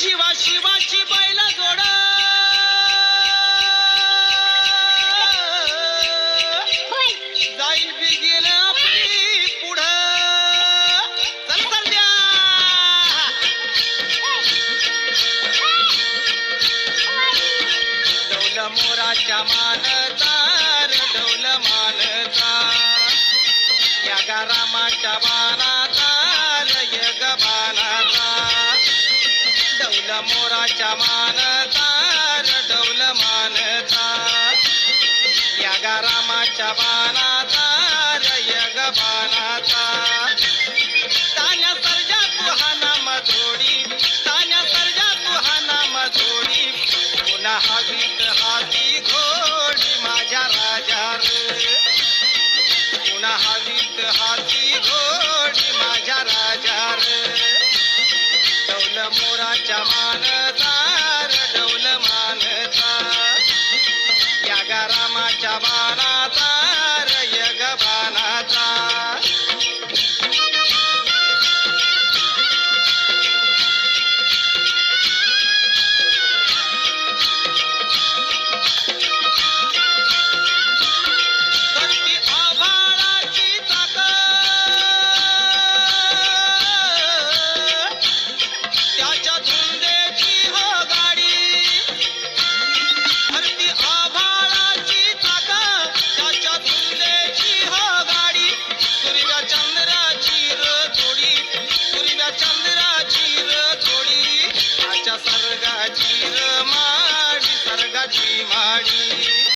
शिवा शिवाची बैल जोड. जाईल आपली पुढं. चल मोराच्या मानचा या गारामाच्या बाणाचा मोराच्या मानता र मानता. या गारामाच्या बाणाचा र यग बाणाचा. तान्या सर्जा कुहाना मधोडी तान्या सर्जा तू मधोडी. पुन्हा हवीत हाती घोडी माझ्या राजा रामाच्या बाणाचा ಕಾಳಿ